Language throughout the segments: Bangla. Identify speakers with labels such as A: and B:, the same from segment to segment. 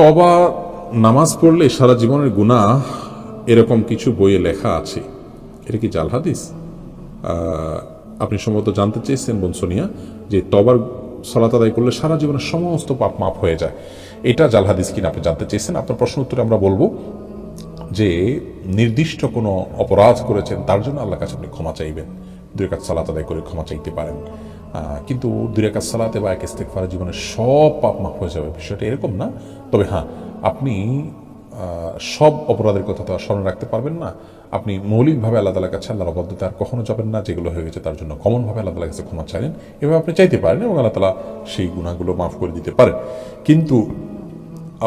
A: তবা নামাজ পড়লে সারা জীবনের গুণা এরকম কিছু বইয়ে লেখা আছে। এটা কি জাল হাদিস? আপনি সম্ভবত জানতে চেয়েছেন বোন সোনিয়া, যে তবার সালাত আদায় করলে সারা জীবনের সমস্ত পাপ মাপ হয়ে যায়। এটা জাল হাদিস কিনা আপনি জানতে চেয়েছেন? আপনার প্রশ্ন উত্তরে আমরা বলব যে নির্দিষ্ট কোনো অপরাধ করেছেন, তার জন্য আল্লাহর কাছে আপনি ক্ষমা চাইবেন। দুই কাজ সালাত আদায় করে ক্ষমা চাইতে পারেন। কিন্তু দুই কাজ সালাতে বা এক ইস্তেকফারের জীবনের সব পাপ মাফ হয়ে যাবে, বিষয়টা এরকম না। তবে হ্যাঁ আপনি সব অপরাধের কথা তো আর স্মরণ রাখতে পারবেন না। আপনি মৌলিকভাবে আল্লাহ তালার কাছে আল্লাহর অবাধ্যতা আর কখনো যাবেন না, যেগুলো হয়ে গেছে তার জন্য কমনভাবে আল্লাহ তালার কাছে ক্ষমা চাইলেন। এভাবে আপনি চাইতে পারেন এবং আল্লাহ তালা সেই গুণাগুলো মাফ করে দিতে পারেন। কিন্তু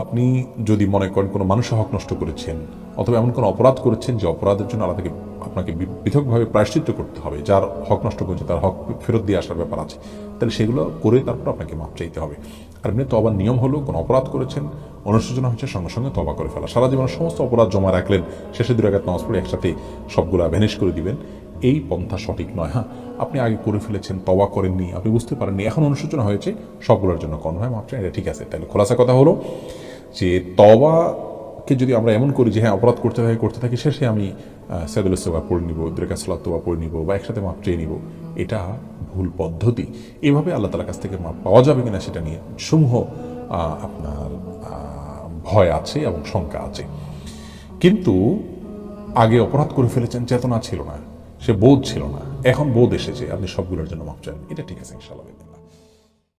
A: আপনি যদি মনে করেন কোনো মানুষের হক নষ্ট করেছেন অথবা এমন কোনো অপরাধ করেছেন যে অপরাধের জন্য আল্লাহ থেকে আপনাকে পৃথকভাবে প্রায়শ্চিত্ত করতে হবে, যার হক নষ্ট করেছে, তার হক ফেরত দিয়ে আসার ব্যাপার আছে। তাহলে সেগুলো করে তারপর আপনাকে মাপ চাইতে হবে। আর এমনি তবার নিয়ম হলো, কোনো অপরাধ করেছেন, অনুশোচনা হচ্ছে সঙ্গে সঙ্গে তবা করে ফেলা। সারা জীবনের সমস্ত অপরাধ জমা রাখলেন, শেষে দুই রাগাত নামাজ পড়ে একসাথে সবগুলা ভ্যানিশ করে দিবেন। এই পন্থা সঠিক নয় হ্যাঁ? আপনি আগে করে ফেলেছেন তবা করেননি, আপনি বুঝতে পারেননি, এখন অনুশোচনা হয়েছে, সবগুলোর জন্য কন হয় মাপ চাই, এটা ঠিক আছে। তাহলে খোলাসা কথা হলো যে তবাকে যদি আমরা এমন করি যে হ্যাঁ অপরাধ করতে থাকি করতে থাকি, শেষে আমি সেদুল ইস্তফা পড়ে নিব দুরেকা সালাত তোবা পড়ে নিব বা একসাথে মাপ চেয়ে নিব, এটা ভুল পদ্ধতি। এভাবে আল্লাহ তালার কাছ থেকে মাপ পাওয়া যাবে কিনা সেটা নিয়ে সমূহ আপনার ভয় আছে এবং শঙ্কা আছে। কিন্তু আগে অপরাধ করে ফেলেছেন চেতনা ছিল না, সে বোধ ছিল না। এখন বোধ এসেছে, আপনি সবগুলোর জন্য মাপ চান। এটা ঠিক আছে, ইনশাআল্লাহ